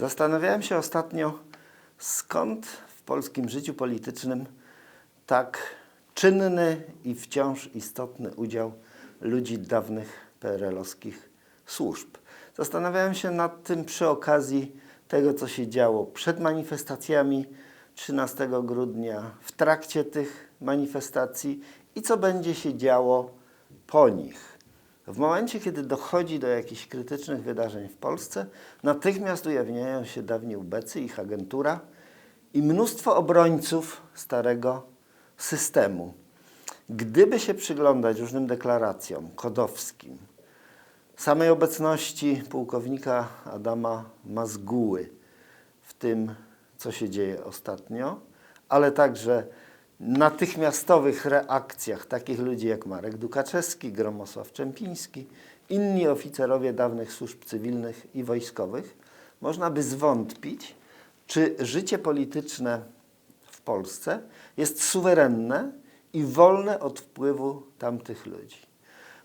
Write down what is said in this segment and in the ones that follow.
Zastanawiałem się ostatnio, skąd w polskim życiu politycznym tak czynny i wciąż istotny udział ludzi dawnych PRL-owskich służb. Zastanawiałem się nad tym przy okazji tego, co się działo przed manifestacjami 13 grudnia, w trakcie tych manifestacji i co będzie się działo po nich. W momencie, kiedy dochodzi do jakichś krytycznych wydarzeń w Polsce, natychmiast ujawniają się dawni ubecy, ich agentura i mnóstwo obrońców starego systemu. Gdyby się przyglądać różnym deklaracjom kodowskim, samej obecności pułkownika Adama Mazguły w tym, co się dzieje ostatnio, ale także natychmiastowych reakcjach takich ludzi jak Marek Dukaczewski, Gromosław Czempiński, inni oficerowie dawnych służb cywilnych i wojskowych, można by zwątpić, czy życie polityczne w Polsce jest suwerenne i wolne od wpływu tamtych ludzi.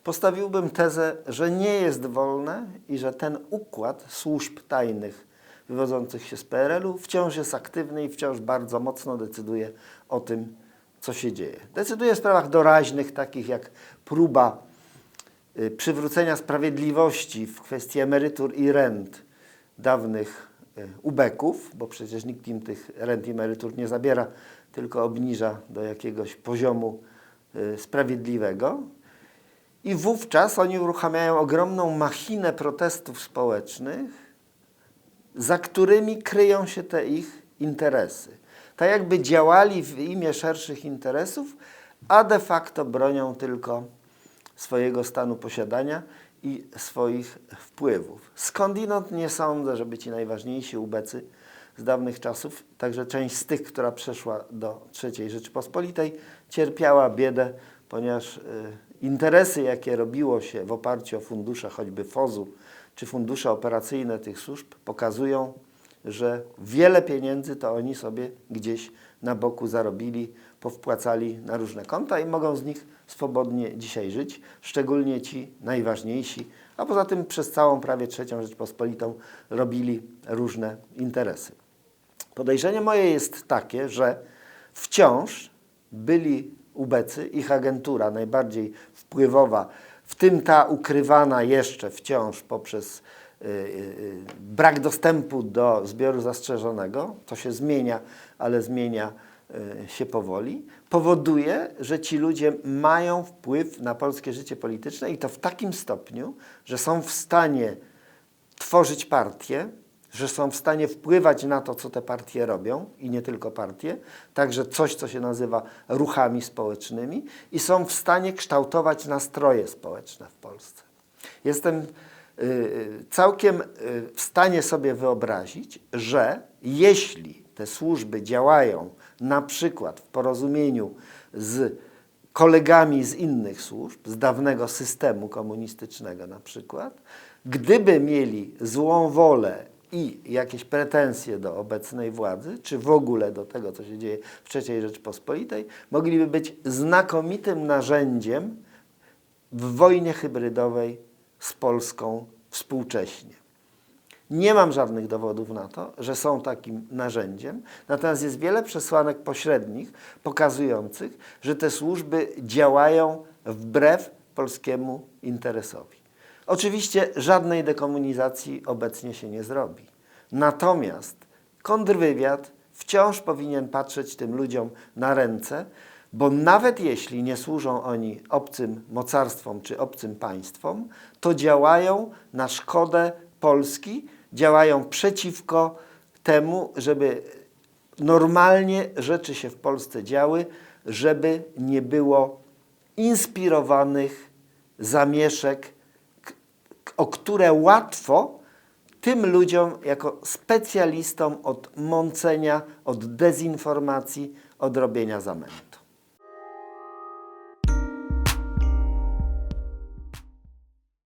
Postawiłbym tezę, że nie jest wolne i że ten układ służb tajnych wywodzących się z PRL-u wciąż jest aktywny i wciąż bardzo mocno decyduje o tym, co się dzieje. Decyduje w sprawach doraźnych, takich jak próba y, przywrócenia sprawiedliwości w kwestii emerytur i rent dawnych y, ubeków, bo przecież nikt im tych rent i emerytur nie zabiera, tylko obniża do jakiegoś poziomu y, sprawiedliwego. I wówczas oni uruchamiają ogromną machinę protestów społecznych, za którymi kryją się te ich interesy. Tak jakby działali w imię szerszych interesów, a de facto bronią tylko swojego stanu posiadania i swoich wpływów. Skądinąd nie sądzę, żeby ci najważniejsi ubecy z dawnych czasów, także część z tych, która przeszła do III Rzeczypospolitej, cierpiała biedę, ponieważ y, interesy, jakie robiło się w oparciu o fundusze choćby FOZ-u czy fundusze operacyjne tych służb, pokazują, że wiele pieniędzy to oni sobie gdzieś na boku zarobili, powpłacali na różne konta i mogą z nich swobodnie dzisiaj żyć, szczególnie ci najważniejsi, a poza tym przez całą prawie trzecią Rzeczpospolitą robili różne interesy. Podejrzenie moje jest takie, że wciąż byli ubecy, ich agentura najbardziej wpływowa, w tym ta ukrywana jeszcze wciąż poprzez y, y, brak dostępu do zbioru zastrzeżonego, to się zmienia, ale zmienia y, się powoli, powoduje, że ci ludzie mają wpływ na polskie życie polityczne i to w takim stopniu, że są w stanie tworzyć partie, że są w stanie wpływać na to, co te partie robią i nie tylko partie, także coś, co się nazywa ruchami społecznymi i są w stanie kształtować nastroje społeczne w Polsce. Jestem y, całkiem y, w stanie sobie wyobrazić, że jeśli te służby działają na przykład w porozumieniu z kolegami z innych służb, z dawnego systemu komunistycznego na przykład, gdyby mieli złą wolę i jakieś pretensje do obecnej władzy, czy w ogóle do tego, co się dzieje w III Rzeczpospolitej, mogliby być znakomitym narzędziem w wojnie hybrydowej z Polską współcześnie. Nie mam żadnych dowodów na to, że są takim narzędziem, natomiast jest wiele przesłanek pośrednich pokazujących, że te służby działają wbrew polskiemu interesowi. Oczywiście żadnej dekomunizacji obecnie się nie zrobi. Natomiast kontrwywiad wciąż powinien patrzeć tym ludziom na ręce, bo nawet jeśli nie służą oni obcym mocarstwom czy obcym państwom, to działają na szkodę Polski, działają przeciwko temu, żeby normalnie rzeczy się w Polsce działy, żeby nie było inspirowanych zamieszek, o które łatwo tym ludziom, jako specjalistom od mącenia, od dezinformacji, od robienia zamętu.